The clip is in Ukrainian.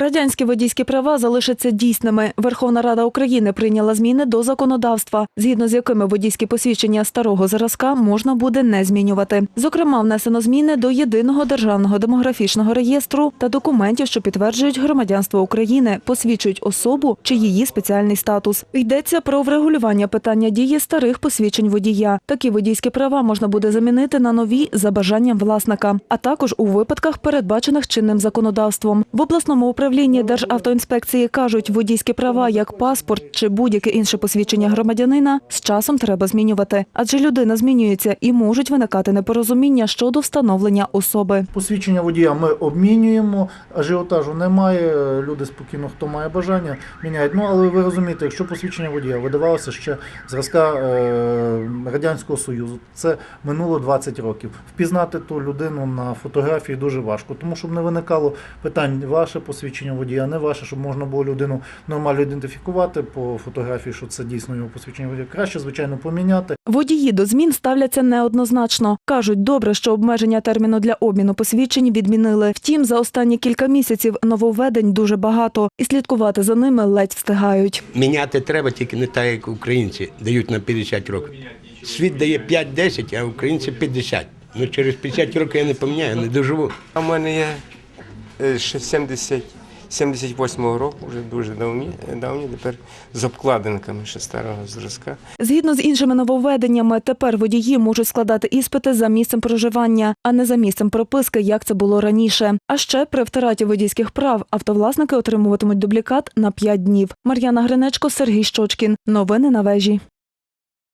Радянські водійські права залишаться дійсними. Верховна Рада України прийняла зміни до законодавства, згідно з якими водійські посвідчення старого зразка можна буде не змінювати. Зокрема, внесено зміни до єдиного державного демографічного реєстру та документів, що підтверджують громадянство України, посвідчують особу чи її спеціальний статус. Йдеться про врегулювання питання дії старих посвідчень водія. Такі водійські права можна буде замінити на нові за бажанням власника, а також у випадках, передбачених чинним законодавством. В обласному управлінні Державтоінспекції кажуть, водійські права, як паспорт чи будь-яке інше посвідчення громадянина, з часом треба змінювати, адже людина змінюється і можуть виникати непорозуміння щодо встановлення особи. Посвідчення водія ми обмінюємо, ажіотажу немає. Люди спокійно, хто має бажання, міняють. Ну але ви розумієте, якщо посвідчення водія видавалося ще зразка е, радянського союзу, це минуло 20 років. Впізнати ту людину на фотографії дуже важко, тому щоб не виникало питань ваше посвідчення водія, не ваше, щоб можна було людину нормально ідентифікувати по фотографії, що це дійсно його посвідчення водія. Краще, звичайно, поміняти. Водії до змін ставляться неоднозначно. Кажуть, добре, що обмеження терміну для обміну посвідчень відмінили. Втім, за останні кілька місяців нововведень дуже багато, і слідкувати за ними ледь встигають. Міняти треба тільки не так, як українці дають на 50 років. Світ дає 5-10, а українці 50. Ну через 50 років я не поміняю, не доживу. А в мене є 70, 78-го року, вже дуже давні, давні, тепер з обкладинками ще старого зразка. Згідно з іншими нововведеннями, тепер водії можуть складати іспити за місцем проживання, а не за місцем прописки, як це було раніше. А ще при втраті водійських прав автовласники отримуватимуть дублікат на 5 днів. Мар'яна Гринечко, Сергій Щочкін. Новини на вежі.